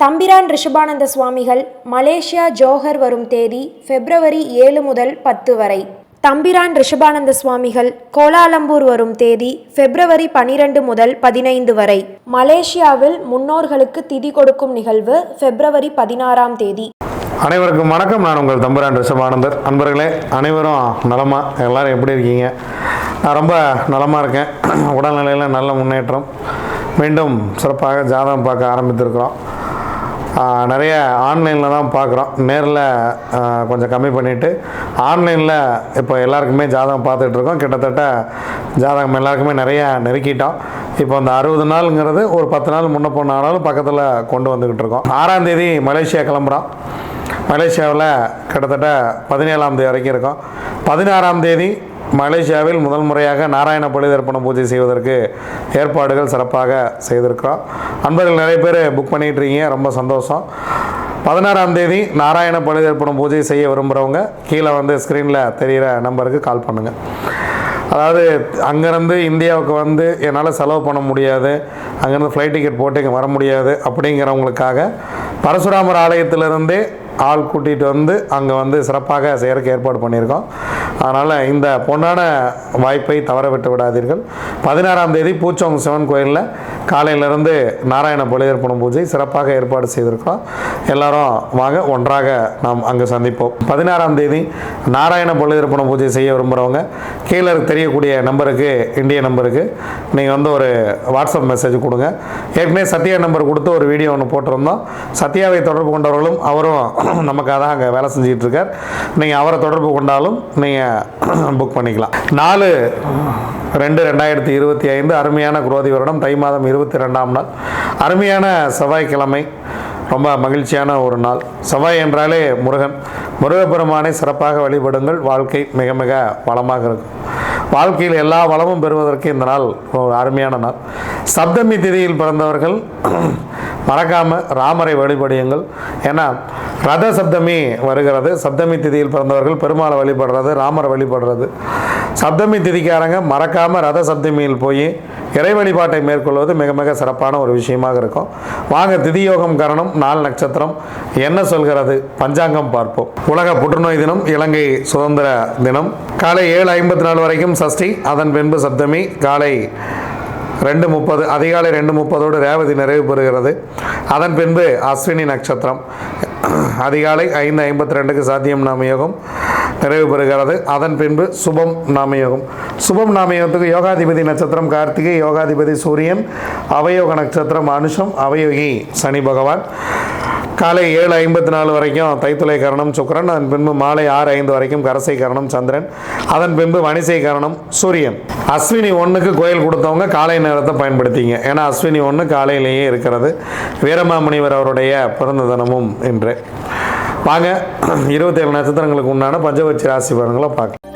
தம்பிரான் ரிஷபானந்த சுவாமிகள் Malaysia Johor வரும் தேதி பிப்ரவரி ஏழு முதல் பத்து வரை. தம்பிரான் ரிஷபானந்த சுவாமிகள் கோலாலம்பூர் வரும் தேதி பிப்ரவரி பனிரெண்டு முதல் பதினைந்து வரை. மலேசியாவில் முன்னோர்களுக்கு திதி கொடுக்கும் நிகழ்வு பிப்ரவரி பதினாறாம் தேதி. அனைவருக்கும் வணக்கம். நான் உங்கள் தம்பிரான் ரிஷபானந்தர். அன்பர்களே அனைவரும் நலமா? எல்லாரும் எப்படி இருக்கீங்க? நான் ரொம்ப நலமாக இருக்கேன். உடல்நிலையில் நல்ல முன்னேற்றம். மீண்டும் சிறப்பாக ஜாதகம் பார்க்க ஆரம்பித்திருக்கிறோம். நிறைய ஆன்லைனில் தான் பார்க்குறோம். நேரில் கொஞ்சம் கம்மி பண்ணிவிட்டு ஆன்லைனில் இப்போ எல்லாருக்குமே ஜாதகம் பார்த்துட்ருக்கோம் கிட்டத்தட்ட ஜாதகம் எல்லாருக்குமே நிறையா நெருக்கிட்டோம். இப்போ அந்த அறுபது நாளுங்கிறது ஒரு பத்து நாள் முன்ன போனாலும் பக்கத்தில் கொண்டு வந்துக்கிட்டு இருக்கோம். ஆறாம் தேதி மலேசியா கிளம்புறோம். மலேசியாவில் கிட்டத்தட்ட பதினேழாம் தேதி வரைக்கும் இருக்கும். பதினாறாம் தேதி மலேசியாவில் முதல் முறையாக நாராயண பலி தர்ப்பண பூஜை செய்வதற்கு ஏற்பாடுகள் சிறப்பாக செய்திருக்கிறோம். அன்பர்கள் நிறைய பேர் புக் பண்ணிகிட்ருக்கீங்க ரொம்ப சந்தோஷம். பதினாறாம் தேதி நாராயண பலி தர்ப்பணம் பூஜை செய்ய விரும்புகிறவங்க கீழே வந்து ஸ்க்ரீனில் தெரிகிற நம்பருக்கு கால் பண்ணுங்கள் அதாவது அங்கேருந்து இந்தியாவுக்கு வந்து என்னால் செலவு பண்ண முடியாது அங்கேருந்து ஃப்ளைட் டிக்கெட் போட்டு இங்கே வர முடியாது அப்படிங்கிறவங்களுக்காக பரசுராமர் ஆலயத்திலிருந்தே ஆள் கூட்டிகிட்டு வந்து அங்கே வந்து சிறப்பாக செய்கிறதுக்கு ஏற்பாடு பண்ணியிருக்கோம். அதனால் இந்த பொன்னான வாய்ப்பை தவற விட்டு விடாதீர்கள். பதினாறாம் தேதி பூச்சோங் சிவன் கோயிலில் காலையிலேருந்து நாராயண பலிதர்ப்பணம் பூஜை சிறப்பாக ஏற்பாடு செய்திருக்கிறோம். எல்லாரும் வாங்க ஒன்றாக நாம் அங்கே சந்திப்போம். பதினாறாம் தேதி நாராயண பலிதர்ப்பணம் பூஜை செய்ய விரும்புகிறவங்க கீழே தெரியக்கூடிய நம்பருக்கு இந்திய நம்பருக்கு நீங்கள் வந்து ஒரு வாட்ஸ்அப் மெசேஜ் கொடுங்க. ஏற்கனவே சத்யா நம்பர் கொடுத்து ஒரு வீடியோ ஒன்று போட்டிருந்தோம். சத்யாவை தொடர்பு கொண்டவர்களும் அவரும் நமக்காக தான் அங்கே வேலை செஞ்சுக்கிட்டு இருக்கார். நீங்கள் அவரை தொடர்பு கொண்டாலும் நீங்கள் புக் பண்ணிக்கலாம். நாலு ரெண்டு ரெண்டாயிரத்தி இருபத்தி ஐந்து அருமையான குரோதி வருடம் தை மாதம் இருபத்தி ரெண்டாம் நாள். அருமையான செவ்வாய்க்கிழமை. ரொம்ப மகிழ்ச்சியான ஒரு நாள். செவ்வாய் என்றாலே முருகன். முருகப்பெருமானை சிறப்பாக வழிபடுங்கள். வாழ்க்கை மிக மிக வளமாக இருக்கும். வாழ்க்கையில் எல்லா வளமும் பெறுவதற்கு இந்த நாள் ஒரு அருமையான நாள். சப்தமி திதியில் பிறந்தவர்கள் மறக்காமல் ராமரை வழிபடியுங்கள். ஏன்னா ரத சப்தமி வருகிறது. சப்தமி திதியில் பிறந்தவர்கள் பெருமாளை வழிபடுறது ராமரை வழிபடுறது. சப்தமி திதிக்காரங்க மறக்காமல் ரத சப்தமியில் போய் இறை வழிபாட்டை மேற்கொள்வது மிக மிக சிறப்பான ஒரு விஷயமாக இருக்கும். வாங்க திதியோகம் காரணம் நாள் நட்சத்திரம். என்ன சொல்கிறது? பஞ்சாங்கம் பார்ப்போம். உலக புற்றுநோய் தினம் இலங்கை சுதந்திர தினம். காலை ஏழு ஐம்பத்தி நாலு வரைக்கும் சஷ்டி அதன் பின்பு சப்தமி. காலை ரெண்டு முப்பது அதிகாலை ரெண்டு முப்பதோடு ரேவதி நிறைவு பெறுகிறது. அதன் பின்பு அஸ்வினி நட்சத்திரம். அதிகாலை ஐந்து ஐம்பத்தி ரெண்டுக்கு சாத்தியம் நாமயோகம் நிறைவு பெறுகிறது. அதன் பின்பு சுபம் நாமயோகம் சுபம் நாமயோகத்துக்கு யோகாதிபதி நட்சத்திரம் கார்த்திகை யோகாதிபதி சூரியன் அவயோக நட்சத்திரம் அனுஷம் அவயோகி சனி பகவான். காலை ஏழு ஐம்பத்தி நாலு வரைக்கும் தைத்துளை கரணம் சுக்கிரன் அதன் பின்பு மாலை ஆறு ஐந்து வரைக்கும் கரசை கரணம் சந்திரன் அதன் பின்பு வணிசை கரணம் சூரியன். அஸ்வினி ஒன்றுக்கு கோயில் கொடுத்தவங்க காலை நேரத்தை பயன்படுத்திங்க. ஏன்னா அஸ்வினி ஒன்று காலையிலேயே இருக்கிறது. வீரமாமுனிவர் அவருடைய பிறந்த தினமும் இன்று. வாங்க இருபத்தேழு நட்சத்திரங்களுக்கு உண்டான பஞ்சவட்சி ராசி பலன்களை பார்க்கலாம்.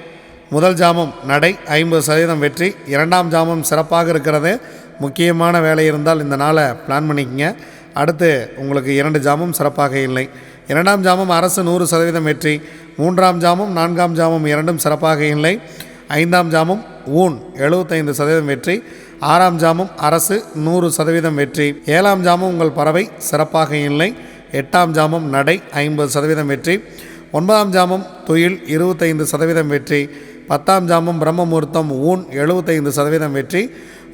முதல் ஜாமம் நடை ஐம்பது சதவீதம் வெற்றி. இரண்டாம் ஜாமம் சிறப்பாக இருக்கிறது. முக்கியமான வேலை இருந்தால் இந்த நாளை பிளான் பண்ணிக்கங்க. அடுத்து உங்களுக்கு இரண்டு ஜாமம் சிறப்பாக இல்லை. இரண்டாம் ஜாமம் அரசு நூறு சதவீதம் வெற்றி. மூன்றாம் ஜாமம் நான்காம் ஜாமம் இரண்டும் சிறப்பாக இல்லை. ஐந்தாம் ஜாமம் ஊன் எழுபத்தைந்து சதவீதம் வெற்றி. ஆறாம் ஜாமம் அரசு நூறு சதவீதம் வெற்றி. ஏழாம் ஜாமம் உங்கள் பறவை சிறப்பாக இல்லை. எட்டாம் ஜாமம் நடை ஐம்பது சதவீதம் வெற்றி. ஒன்பதாம் ஜாமம் துயில் இருபத்தைந்து சதவீதம் வெற்றி பத்தாம் ஜாமம் பிரம்மமுகூர்த்தம் ஊன் எழுபத்தைந்து சதவீதம் வெற்றி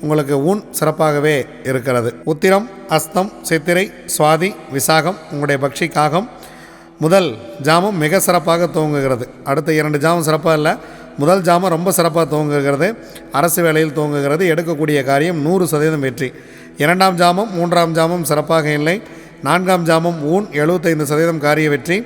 உங்களுக்கு ஊன் சிறப்பாகவே இருக்கிறது. உத்திரம் அஸ்தம் சித்திரை சுவாதி விசாகம் உங்களுடைய பக்ஷி காகம் முதல் ஜாமம் மிக சிறப்பாக துவங்குகிறது. அடுத்த இரண்டு ஜாமம் சிறப்பாக இல்லை முதல் ஜாமம் ரொம்ப சிறப்பாக துவங்குகிறது. அரசு வேலையில் துவங்குகிறது. எடுக்கக்கூடிய காரியம் நூறு சதவீதம் வெற்றி. இரண்டாம் ஜாமம் மூன்றாம் ஜாமம் சிறப்பாக இல்லை. நான்காம் ஜாமம் ஊன் எழுபத்தைந்து சதவீதம் காரிய வெற்றி.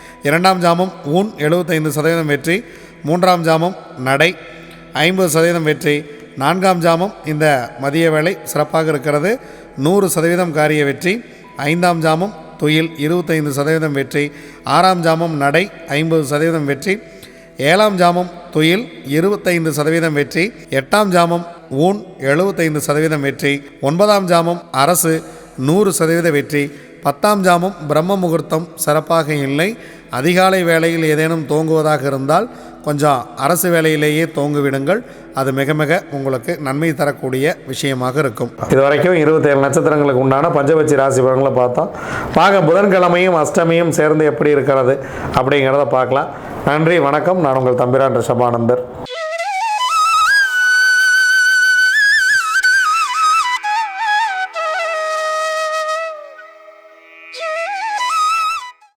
இரண்டாம் ஜாமம் ஊன் எழுபத்தைந்து சதவீதம் வெற்றி மூன்றாம் ஜாமம் நடை ஐம்பது சதவீதம் வெற்றி. நான்காம் ஜாமம் இந்த மதிய வேலை சிறப்பாக இருக்கிறது நூறு சதவீதம் காரிய வெற்றி. ஐந்தாம் ஜாமம் துயில் இருபத்தைந்து சதவீதம் வெற்றி. ஆறாம் ஜாமம் நடை ஐம்பது சதவீதம் வெற்றி. ஏழாம் ஜாமம் துயில் இருபத்தைந்து சதவீதம் வெற்றி. எட்டாம் ஜாமம் ஊன் எழுபத்தைந்து சதவீதம் வெற்றி. ஒன்பதாம் ஜாமம் அரசு நூறு சதவீத வெற்றி. பத்தாம் ஜாமம் பிரம்ம முகூர்த்தம் சிறப்பாக இல்லை. அதிகாலை வேளையில் ஏதேனும் தோங்குவதாக இருந்தால் கொஞ்சம் அரசு வேலையிலேயே தோங்குவிடுங்கள். அது மிக மிக உங்களுக்கு நன்மை தரக்கூடிய விஷயமாக இருக்கும். இது வரைக்கும் இருபத்தேழு நட்சத்திரங்களுக்கு உண்டான பஞ்சபட்சி ராசி பலன்களை பார்த்தோம். பார்க்க புதன்கிழமையும் அஷ்டமியும் சேர்ந்து எப்படி இருக்கிறது அப்படிங்கிறத பார்க்கலாம். நன்றி வணக்கம். நான் உங்கள் தம்பிரான் ரிஷபானந்தர்.